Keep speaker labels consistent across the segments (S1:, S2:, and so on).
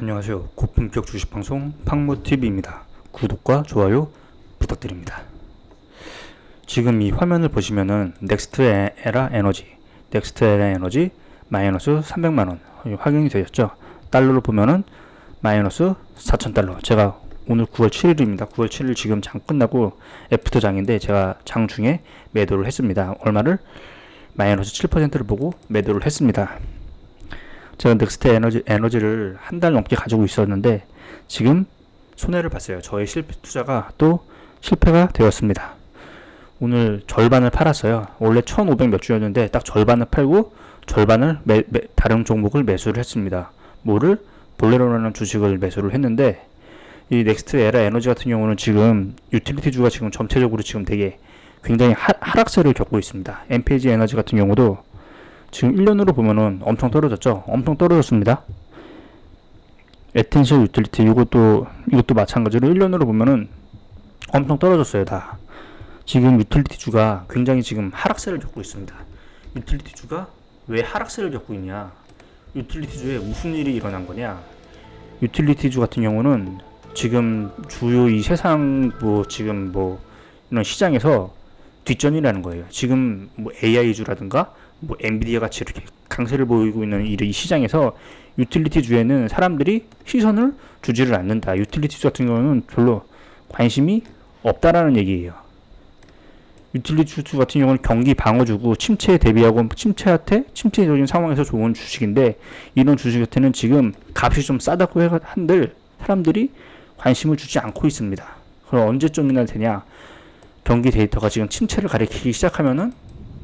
S1: 안녕하세요. 고품격 주식 방송 팡모 TV입니다. 구독과 좋아요 부탁드립니다. 지금 이 화면을 보시면은 넥스트 에- 에라 에너지, 넥스트 에라 에너지 마이너스 300만 원 확인이 되셨죠? 달러로 보면은 마이너스 4천 달러. 제가 오늘 9월 7일입니다. 9월 7일 지금 장 끝나고 애프터 장인데 제가 장 중에 매도를 했습니다. 얼마를 마이너스 7%를 보고 매도를 했습니다. 제가 넥스트 에너지, 에너지를 한 달 넘게 가지고 있었는데 지금 손해를 봤어요. 저의 실패 투자가 또 실패가 되었습니다. 오늘 절반을 팔았어요. 원래 1,500 몇 주였는데 딱 절반을 팔고 절반을 매, 매- 다른 종목을 매수를 했습니다. 뭐를 볼레로라는 주식을 매수를 했는데 이 넥스트 에라 에너지 같은 경우는 지금 유틸리티 주가 지금 전체적으로 지금 되게 굉장히 하, 하락세를 겪고 있습니다. MPG 에너지 같은 경우도 지금 1년으로 보면은 엄청 떨어졌죠. 엄청 떨어졌습니다. 에텐셜 유틸리티 이것도 이것도 마찬가지로 1년으로 보면은 엄청 떨어졌어요, 다. 지금 유틸리티 주가 굉장히 지금 하락세를 겪고 있습니다. 유틸리티 주가 왜 하락세를 겪고 있냐? 유틸리티 주에 무슨 일이 일어난 거냐? 유틸리티 주 같은 경우는 지금 주요 이 세상 뭐 지금 뭐 이런 시장에서 뒷전이라는 거예요. 지금 뭐 AI 주라든가 뭐 엔비디아 같이 이렇게 강세를 보이고 있는 이- 이 시장에서 유틸리티 주에는 사람들이 시선을 주지를 않는다. 유틸리티 주 같은 경우는 별로 관심이 없다라는 얘기예요. 유틸리티 주 같은 경우는 경기 방어주고 침체에 대비하고 침체한테 침체적인 상황에서 좋은 주식인데 이런 주식한테는 지금 값이 좀 싸다고 해- 한들 사람들이 관심을 주지 않고 있습니다. 그럼 언제쯤이나 되냐? 경기 데이터가 지금 침체를 가리키기 시작하면은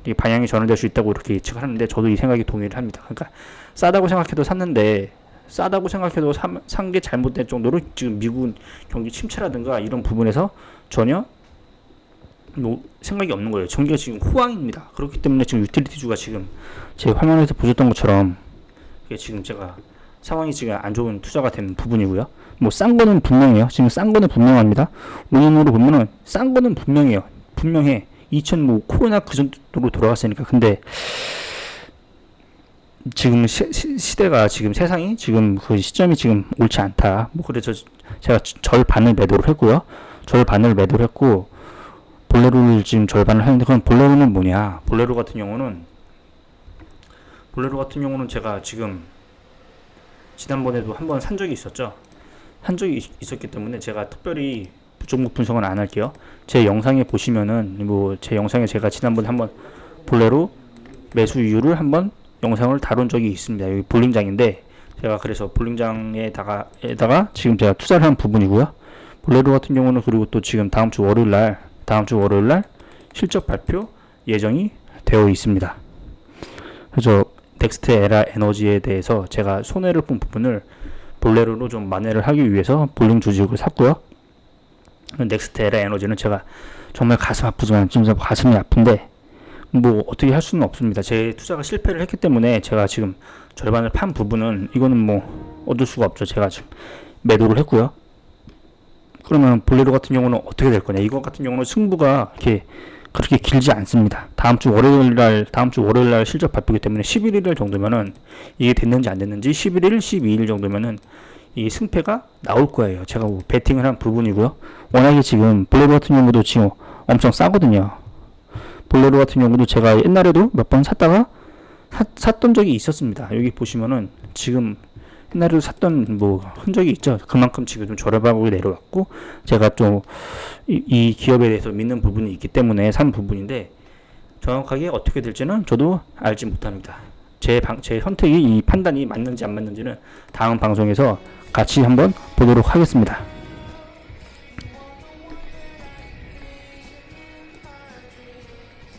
S1: 이 방향이 전환될 수 있다고 이렇게 예측을 하는데 저도 이 생각이 동의를 합니다. 그러니까 싸다고 생각해도 샀는데 싸다고 생각해도 산 게 잘못된 정도로 지금 미국은 경기 침체라든가 이런 부분에서 전혀 뭐 생각이 없는 거예요. 전기가 지금 호황입니다. 그렇기 때문에 지금 유틸리티주가 지금 제 화면에서 보셨던 것처럼 이게 지금 제가 상황이 지금 안 좋은 투자가 된 부분이고요. 뭐 싼 거는 분명해요. 지금 싼 거는 분명합니다. 5년으로 보면은 싼 거는 분명해요. 분명해. 2000뭐 코로나 그 정도로 돌아갔으니까. 근데 지금 시, 시, 시 대가 지금 세상이 지금 그 시점이 지금 옳지 않다. 뭐 그래서 제가 절 반을 매도를 했고요. 절 반을 매도를 했고 볼레로를 지금 절반을 하는데 그럼 볼레로는 뭐냐? 볼레로 같은 경우는 볼레로 같은 경우는 제가 지금 지난번에도 한 번 산 적이 있었죠. 한 적이 있- 있었기 때문에 제가 특별히 종목 분석은 안 할게요. 제 영상에 보시면은 뭐 제 영상에 제가 지난번에 한번 볼레로 매수 이유를 한번 영상을 다룬 적이 있습니다. 여기 볼링장인데 제가 그래서 볼링장에다가 에다가 지금 제가 투자를 한 부분이고요. 볼레로 같은 경우는 그리고 또 지금 다음 주 월요일 날 다음 주 월요일 날 실적 발표 예정이 되어 있습니다. 그래서 넥스트 에라 에너지에 대해서 제가 손해를 본 부분을 볼레로로 좀 만회를 하기 위해서 볼링 주식을 샀고요. 넥스트 에라 에너지는 제가 정말 가슴 아프지만 진짜 가슴이 아픈데 뭐 어떻게 할 수는 없습니다. 제 투자가 실패를 했기 때문에 제가 지금 절반을 판 부분은 이거는 뭐 얻을 수가 없죠. 제가 지금 매도를 했고요. 그러면 볼레로 같은 경우는 어떻게 될 거냐? 이거 같은 경우는 승부가 이렇게 그렇게 길지 않습니다. 다음 주 월요일 날 다음 주 월요일 날 실적 발표기 때문에 11일 정도면은 이게 됐는지 안 됐는지 11일, 12일 정도면은 이 승패가 나올 거예요. 제가 뭐 베팅을 한 부분이고요. 워낙에 지금 볼레로 같은 경우도 지금 엄청 싸거든요. 볼레로 같은 경우도 제가 옛날에도 몇 번 샀다가 사, 샀던 적이 있었습니다. 여기 보시면은 지금 옛날에도 샀던 뭐 흔적이 있죠. 그만큼 지금 좀 저렴하고 내려왔고 제가 좀 이, 이 기업에 대해서 믿는 부분이 있기 때문에 산 부분인데 정확하게 어떻게 될지는 저도 알지 못합니다. 제, 방, 제 선택이 이 판단이 맞는지 안 맞는지는 다음 방송에서 같이 한번 보도록 하겠습니다.